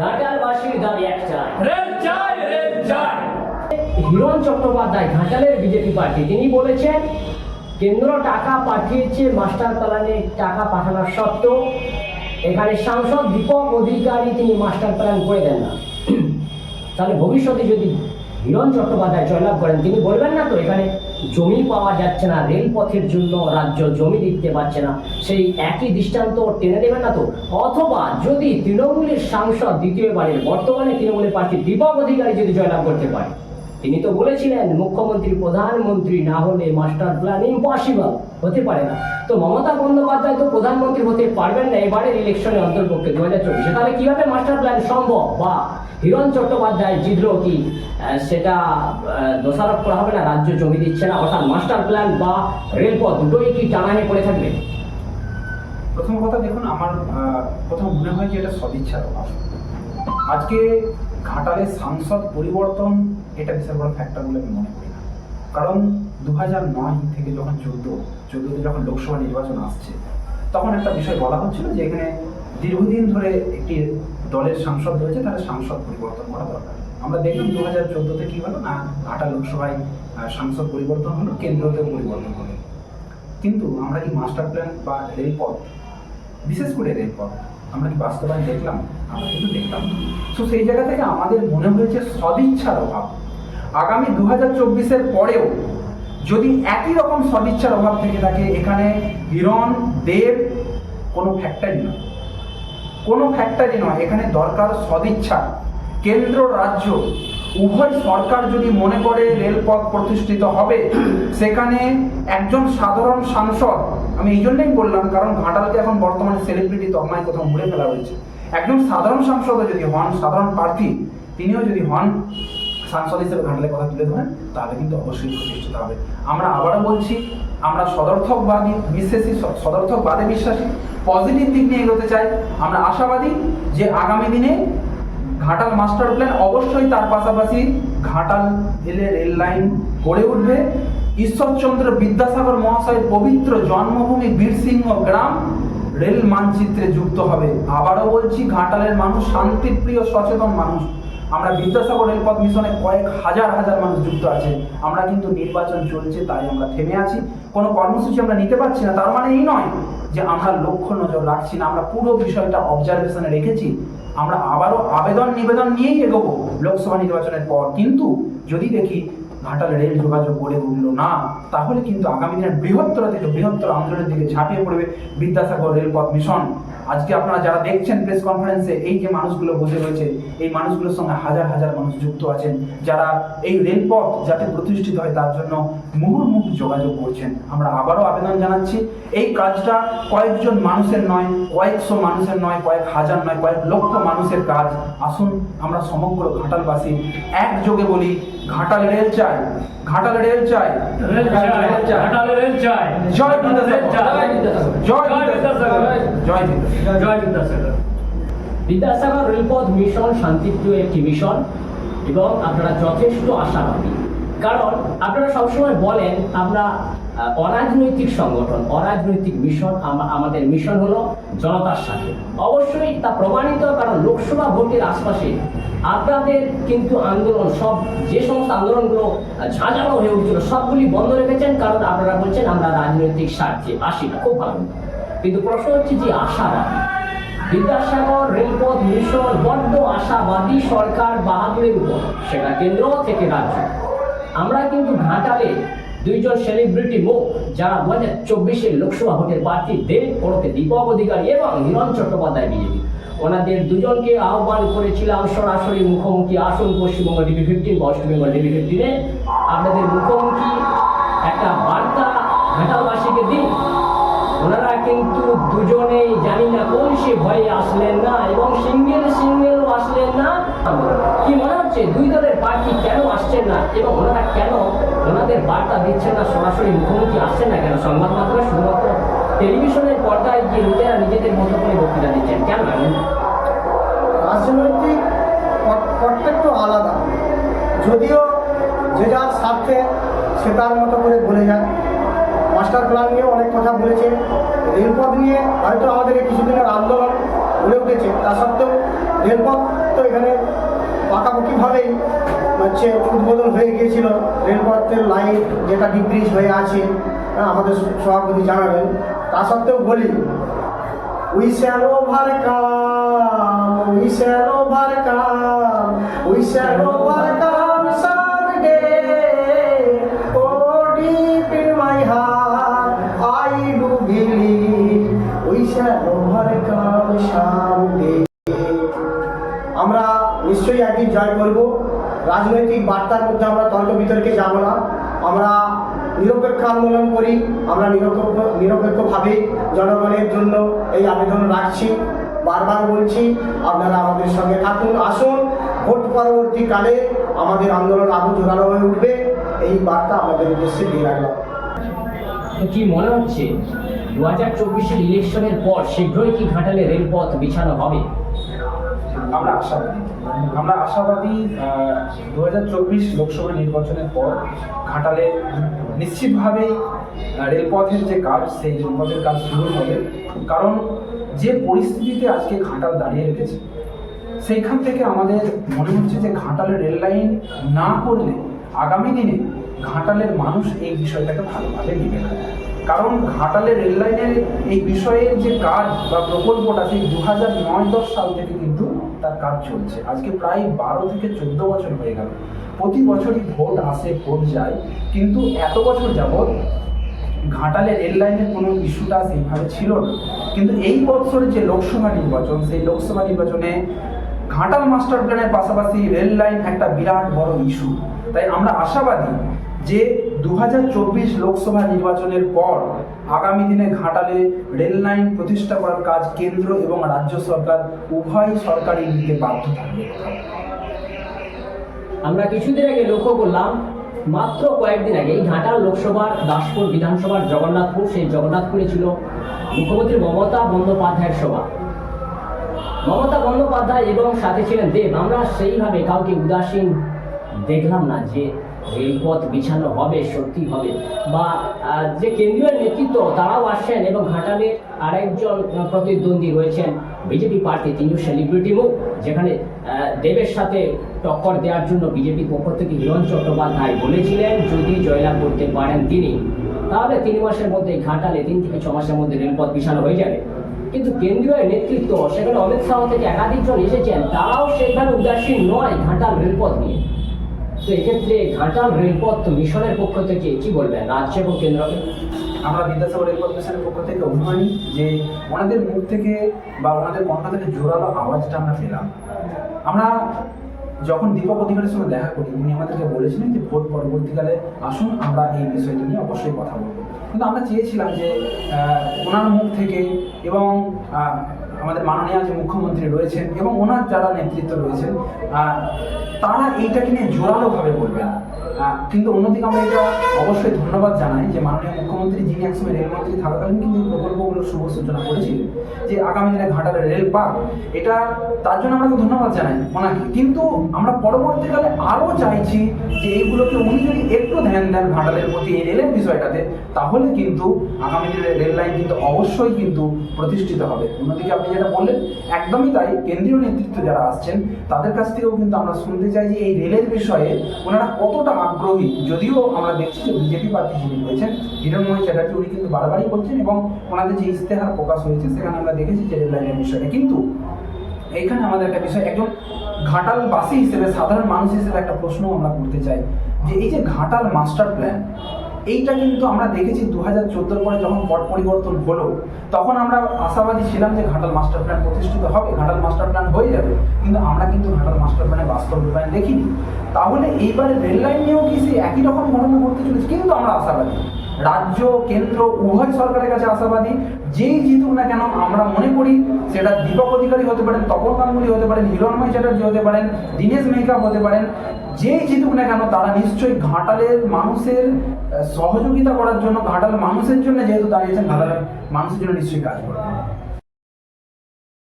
ঘাটালবাসীর দাবি একটাই রেল চাই রেল চাই। হিরণ চট্টোপাধ্যায় ঘাটালের বিজেপি পার্টি তিনি বলেছেন কেন্দ্র টাকা পাঠিয়েছে মাস্টার প্ল্যানে টাকা পাঠানোর সত্ত্বেও এখানে সাংসদ দীপক অধিকারী তিনি মাস্টার প্ল্যান করে দেন না। তাহলে ভবিষ্যতে যদি হিরণ চট্টোপাধ্যায় জয়লাভ করেন তিনি বলবেন না তো এখানে জমি পাওয়া যাচ্ছে না, রেলপথের জন্য রাজ্য জমি দিতে পারছে না। সেই একই দৃষ্টান্ত টেনে দেবেন না তো? অথবা যদি তৃণমূলের সাংসদ দ্বিতীয়বারের বর্তমানে তৃণমূলের প্রার্থী দীপক অধিকারী যদি জয়লাভ করতে পারে? তিনি তো বলেছিলেন, মুখ্যমন্ত্রী, প্রধানমন্ত্রী না হলে মাস্টার প্ল্যান ইম্পসিবল হতে পারে না। তো মমতা বন্দ্যোপাধ্যায় তো প্রধানমন্ত্রী হতে পারবেন না এবারের ইলেকশনে অন্তর্পক্ষে দু হাজার চব্বিশে। তাহলে কীভাবে মাস্টার প্ল্যান সম্ভব? বা হিরণ চট্টোপাধ্যায় জিতল কি? সেটা দোষারোপ করা হবে না, রাজ্য জমি দিচ্ছে না, অর্থাৎ মাস্টার প্ল্যান বা রেলপথ দুটোই কি টানাহে পড়ে থাকবে? প্রথম কথা দেখুন, আমার প্রথম মনে হয় যে এটা সদিচ্ছার আজকে ঘাটালের সাংসদ পরিবর্তন এটা বিশাল বড় ফ্যাক্টর বলে আমি মনে করি না। কারণ দু হাজার নয় থেকে যখন চোদ্দ, চোদ্দোতে যখন লোকসভা নির্বাচন আসছে, তখন একটা বিষয় বলা হচ্ছিল যে এখানে দীর্ঘদিন ধরে একটি দলের সাংসদ রয়েছে তাহলে সাংসদ পরিবর্তন করা দরকার। আমরা দেখলাম দু হাজার চোদ্দোতে কী হলো না ঘাটা লোকসভায় সাংসদ পরিবর্তন হলো, কেন্দ্রতেও পরিবর্তন হলো। কিন্তু আমরা কি মাস্টার প্ল্যান বা রেলপথ, বিশেষ করে রেলপথ, আমরা কি বাস্তবায়ন দেখলাম? আমরা কিন্তু দেখলাম তো সেই জায়গা থেকে আমাদের মনে হয়েছে সদিচ্ছার অভাব। আগামী দু হাজার চব্বিশের পরেও যদি একই রকম সদিচ্ছার অভাব থেকে থাকে, এখানে হিরণ, দেব কোনো ফ্যাক্টরি নয়। কোনো ফ্যাক্টরি নয়, এখানে দরকার সদিচ্ছা। কেন্দ্র, রাজ্য, উভয় সরকার যদি মনে করে রেলপথ প্রতিষ্ঠিত হবে, সেখানে একজন সাধারণ সাংসদ, আমি এই জন্যই বললাম, কারণ ঘাটালকে এখন বর্তমানে সেলিব্রিটি তকমায় কোথাও মুড়ে ফেলা হয়েছে। একজন সাধারণ সাংসদও যদি হন, সাধারণ প্রার্থী, তিনিও যদি হন সাংসদ হিসেবে ঘাটালের কথা তুলে ধরেন, তাহলে কিন্তু অবশ্যই প্রতিষ্ঠিত হবে। আমরা আবারও বলছি, আমরা সদর্থকবাদী বিশ্বাসী সদর্থকবাদে বিশ্বাসী পজিটিভ দিক নিয়ে এগোতে চাই। আমরা আশাবাদী যে আগামী দিনে ঘাটাল মাস্টার প্ল্যান অবশ্যই তার পাশাপাশি ঘাটাল এলে রেল লাইন গড়ে উঠবে। ঈশ্বরচন্দ্র বিদ্যাসাগর মহাশয়ের পবিত্র জন্মভূমি বীরসিংহ গ্রাম রেল মানচিত্রে যুক্ত হবে। আবারও বলছি, ঘাটালের মানুষ শান্তিপ্রিয়, সচেতন মানুষ। আমরা বিদ্যাসাগর রেলপথ মিশনে কয়েক হাজার হাজার মানুষ যুক্ত আছে। আমরা কিন্তু নির্বাচন চলছে, তাই আমরা থেমে আছি। কোনো কর্মসূচি আমরা নিতে পারছি না, তার মানে এই নয় যে আমরা লক্ষ্য নজর রাখছি না, আমরা পুরো বিষয়টা অবজারভেশনে রেখেছি। আমরা আবারও আবেদন নিবেদন নিয়েই এগোবো লোকসভা নির্বাচনের পর। কিন্তু যদি দেখি ঘাটাল রেল যোগাযোগ গড়ে উঠল না, তাহলে কিন্তু আগামী দিনের বৃহত্তর থেকে বৃহত্তর আন্দোলনের দিকে ঝাঁপিয়ে পড়বে বিদ্যাসাগর রেলপথ মিশন। আজকে আপনারা যারা দেখছেন প্রেস কনফারেন্সে এই যে মানুষগুলো বসে রয়েছে, এই মানুষগুলোর সঙ্গে হাজার হাজার মানুষ যুক্ত আছেন, যারা এই রেলপথ যাতে প্রতিষ্ঠিত হয় তার জন্য মুহুর্মুহু যোগাযোগ করছেন। আমরা আবারও আবেদন জানাচ্ছি, এই কাজটা কয়েকজন মানুষের নয়, কয়েকশো মানুষের নয়, কয়েক হাজার নয়, কয়েক লক্ষ মানুষের কাজ। আসুন, আমরা সমগ্র ঘাটালবাসী একযোগে বলি, ঘাটাল রেল চাই। ঘাটাল রেল চাই। রেল চাই ঘাটালে রেল চাই। জয় বিদ্যাসাগর। জয় জয় বিদ্যাসাগর। বিদ্যাসাগর। জয় বিদ্যাসাগর। জয় বিদ্যাসাগর। বিদ্যাসাগর রেলপথ মিশন শান্তিপ্রিয় একটি মিশন এবং আপনারা যথেষ্ট আশাবাদী। কারণ আপনারা সবসময় বলেন আমরা অরাজনৈতিক সংগঠন, অরাজনৈতিক মিশন আমা- আমাদের মিশন হলো জনতার সাথে। অবশ্যই তা প্রমাণিত কারণ লোকসভা ভোটের আশপাশে আপনাদের কিন্তু আন্দোলন, সব যে সমস্ত আন্দোলনগুলো ঝাঁঝালো হয়ে উঠছিল, সবগুলি বন্ধ রেখেছেন কারণ আপনারা বলছেন আমরা রাজনৈতিক স্বার্থে আসি না। খুব ভালো। কিন্তু প্রশ্ন হচ্ছে যে আশাবাদী। বিদ্যাসাগর, রেলপথ, মিশন, বড্ড আশাবাদী সরকার বাহাদুরের উপর, সেটা কেন্দ্র থেকে রাজ্য। আমরা কিন্তু ঘাটালে দুইজন সেলিব্রিটি মুখ, যারা দু হাজার চব্বিশের লোকসভা ভোটের প্রার্থী দেব পড়তে দীপক অধিকারী এবং হিরণ চট্টোপাধ্যায় বিজেপি। ওনাদের দুজনকে আহ্বান করেছিলাম সরাসরি মুখোমুখি আসুন Paschimbanga DB fifteen Bengal DB ফিফটিনে আপনাদের মুখোমুখি একটা বার্তা ঘাটালবাসীকে দিন ওনারা কিন্তু দুজনেই জানি না কোন সে ভয়ে আসলেন না এবং সিঙ্গেল সিঙ্গেলও আসলেন না। কি মনে হচ্ছে? দুই দলের প্রার্থী কেন আসছেন না এবং ওনারা কেন ওনাদের বার্তা দিচ্ছে না সরাসরি মুখোমুখি আসছে না কেন? সংবাদ মাধ্যমে শুধুমাত্র টেলিভিশনের পর্দায় গিয়ে নিজেরা নিজেদের মতো করে বক্তৃতা দিচ্ছেন। কেন রাজনৈতিক পথটা আলাদা। যদিও যে যার স্বার্থে সে তার মতো করে বলে যায়। মাস্টার প্ল্যান নিয়ে অনেক কথা বলেছে। রেলপথ নিয়ে হয়তো আমাদের কিছুদিনের আন্দোলন গড়ে উঠেছে। তা সত্ত্বেও রেলপথ তো এখানে পাকাপাকিভাবেই হচ্ছে উদ্বোধন হয়ে গিয়েছিল রেলপথের লাইন যেটা ডিব্রিজ হয়ে আছে আমাদের সভাপতি জানাবেন। তা সত্ত্বেও বলি we shall overcome we shall overcome we shall overcome someday O deep in my heart, I do believe. We shall overcome someday রাজনৈতিক বার্তার মধ্যে আমরা তর্ক বিতর্কে যাব না। আমরা নিরপেক্ষ আন্দোলন করি আমরা নিরপেক্ষ নিরপেক্ষভাবে জনগণের জন্য এই আবেদন রাখছি। বারবার বলছি আপনারা আমাদের সঙ্গে থাকুন আসুন। ভোট পরবর্তীকালে আমাদের আন্দোলন আরও জোরালো হয়ে উঠবে। এই বার্তা আমাদের উদ্দেশ্যে দিয়ে রাখলাম। কি মনে হচ্ছে? দু হাজার চব্বিশের ইলেকশনের পর শীঘ্রই কি ঘাটালে রেলপথ বিছানো হবে? আমরা আশাবাদী আমরা আশাবাদী দু হাজার চব্বিশ লোকসভা নির্বাচনের পর ঘাটালে নিশ্চিতভাবেই রেলপথের যে কাজ, সেই রেলপথের কাজ শুরু হবে। কারণ যে পরিস্থিতিতে আজকে ঘাটাল দাঁড়িয়ে রেখেছে, সেইখান থেকে আমাদের মনে হচ্ছে যে ঘাটালের রেল লাইন না করলে আগামী দিনে ঘাটালের মানুষ এই বিষয়টাকে ভালোভাবে নেবে। না কারণ ঘাটালের রেল লাইনের এই বিষয়ের যে কাজ বা প্রকল্পটা, সেই দু হাজার নয় দশ সাল থেকে কিন্তু তার কাজ চলছে। আজকে প্রায় বারো থেকে চোদ্দ বছর হয়ে গেল। প্রতি বছরই ভোট আসে, ভোট যায়। কিন্তু এত বছর যাবৎ ঘাটালে রেল লাইনের কোনো ইস্যুটা সেইভাবে ছিল না। কিন্তু এই বছরের যে লোকসভা নির্বাচন, সেই লোকসভা নির্বাচনে ঘাটাল মাস্টার প্ল্যানের পাশাপাশি রেল লাইন একটা বিরাট বড় ইস্যু তাই আমরা আশাবাদী যে দু হাজার চব্বিশ লোকসভা নির্বাচনের পর আগামী দিনে ঘাটালে রেল লাইন প্রতিষ্ঠা করার কাজ কেন্দ্র এবং রাজ্য সরকার উভয় সরকারই নিতে বাধ্য থাকবে। আমরা কিছুদিন আগে লক্ষ্য করলাম, মাত্র কয়েকদিন আগে ঘাটাল লোকসভার দাসপুর বিধানসভার জগন্নাথপুর, সেই জগন্নাথপুরে ছিল মুখ্যমন্ত্রী মমতা বন্দ্যোপাধ্যায়ের সভা। মমতা বন্দ্যোপাধ্যায় এবং সাথে ছিলেন দেব। আমরা সেইভাবে কাউকে উদাসীন দেখলাম না যে রেলপথ বিছানো হবে, সত্যি হবে। বা যে কেন্দ্রীয় নেতৃত্ব, তারাও আসছেন এবং ঘাটালের আরেকজন প্রতিদ্বন্দ্বী রয়েছেন। বিজেপি পার্টি তিনিও সেলিব্রিটি মুখ, যেখানে দেবের সাথে টক্কর দেওয়ার জন্য বিজেপির পক্ষ থেকে হিরণ চট্টোপাধ্যায় বলেছিলেন, যদি জয়লাভ করতে পারেন তিনি। তাহলে তিন মাসের মধ্যে ঘাটালে, তিন থেকে ছ মাসের মধ্যে রেলপথ বিছানো হয়ে যাবে। কিন্তু কেন্দ্রীয় নেতৃত্ব, সেখানে অমিত শাহ থেকে একাধিকজন এসেছেন, তারাও সেখানে উদাসীন নয় ঘাটাল রেলপথ নিয়ে। তো এক্ষেত্রে ঘাটাল রেলপথ মিশনের পক্ষ থেকে কি বলবেন? রাজ্য এবং কেন্দ্রকে আমরা বিদ্যাসাগর রেলপথ মিশনের পক্ষ থেকে অভিমানী যে ওনাদের মুখ থেকে বা ওনাদের কণ্ঠ থেকে জোরালো আওয়াজটা আমরা পেলাম। আমরা যখন দীপক অধিকারের সঙ্গে দেখা করি, উনি আমাদেরকে বলেছিলেন যে ভোট পরবর্তীকালে আসুন, আমরা এই বিষয়টি নিয়ে অবশ্যই কথা বলব। কিন্তু আমরা চেয়েছিলাম যে ওনার মুখ থেকে এবং আমাদের মাননীয় যে মুখ্যমন্ত্রী রয়েছেন এবং ওনার যারা নেতৃত্ব রয়েছেন তারা এইটাকে নিয়ে জোরালোভাবে বলবেন কিন্তু অন্যদিকে আমরা এটা অবশ্যই ধন্যবাদ জানাই যে মাননীয় মুখ্যমন্ত্রী যিনি একসময় রেলমন্ত্রী থাকাকালীন কিন্তু এই প্রকল্পগুলোর শুভ সূচনা করেছিলেন, যে আগামী দিনে ঘাটালে রেল পাক এটা তার জন্য আমরা ধন্যবাদ জানাই ওনাকে। কিন্তু আমরা পরবর্তীকালে আরও চাইছি যে এইগুলোকে উনি যদি একটু ধ্যান দেন ঘাটালের প্রতি এই রেলের বিষয়টাতে, তাহলে কিন্তু আগামী দিনে রেল লাইন কিন্তু অবশ্যই কিন্তু প্রতিষ্ঠিত হবে। অন্যদিকে আপনি যেটা বললেন, একদমই তাই। কেন্দ্রীয় নেতৃত্ব যারা আসছেন, তাদের কাছ থেকেও কিন্তু আমরা শুনতে চাই যে এই রেলের বিষয়ে ওনারা কতটা আগ্রহী। যদিও আমরা দেখছি যে বিজেপি প্রার্থী যিনি রয়েছেন হিরণময় চ্যাটার্জি, উনি কিন্তু বারবারই বলছেন এবং ওনাদের যে ইশতেহার প্রকাশ হয়েছে, সেখানে আমরা দেখেছি যে রেল লাইনের বিষয়ে কিন্তু এখানে আমাদের একটা বিষয়, একজন ঘাটালবাসী হিসেবে, সাধারণ মানুষ হিসেবে একটা প্রশ্ন আমরা করতে চাই। যে এই যে ঘাটাল মাস্টার প্ল্যান এইটা কিন্তু আমরা দেখেছি দু হাজার চোদ্দোর পরে যখন পট পরিবর্তন হলো তখন আমরা আশাবাদী ছিলাম যে ঘাটাল মাস্টার প্ল্যান প্রতিষ্ঠিত হবে, ঘাটাল মাস্টার প্ল্যান হয়ে যাবে। কিন্তু আমরা কিন্তু ঘাটাল মাস্টার প্ল্যানে বাস্তব রূপায়ণ দেখিনি। তাহলে এইবারে রেল লাইন নিয়েও কি সেই একই রকম ঘটনা ঘটতে চলেছে? কিন্তু আমরা আশাবাদী। রাজ্য, কেন্দ্র, উভয় সরকারের কাছে আশাবাদী। যেই জিতুক না কেন, আমরা মনে করি সেটা দীপক অধিকারী হতে পারেন, তপন গাঙ্গুলি হতে পারেন হিরণময় চ্যাটার্জি হতে পারেন, দীনেশ মেহকাপ হতে পারেন, যেই জিতুক না কেন, তারা নিশ্চয়ই ঘাটালের মানুষের সহযোগিতা করার জন্য ঘাটালের মানুষের জন্য যেহেতু দাঁড়িয়েছেন, ঘাটালের মানুষের জন্য নিশ্চয়ই কাজ করবে।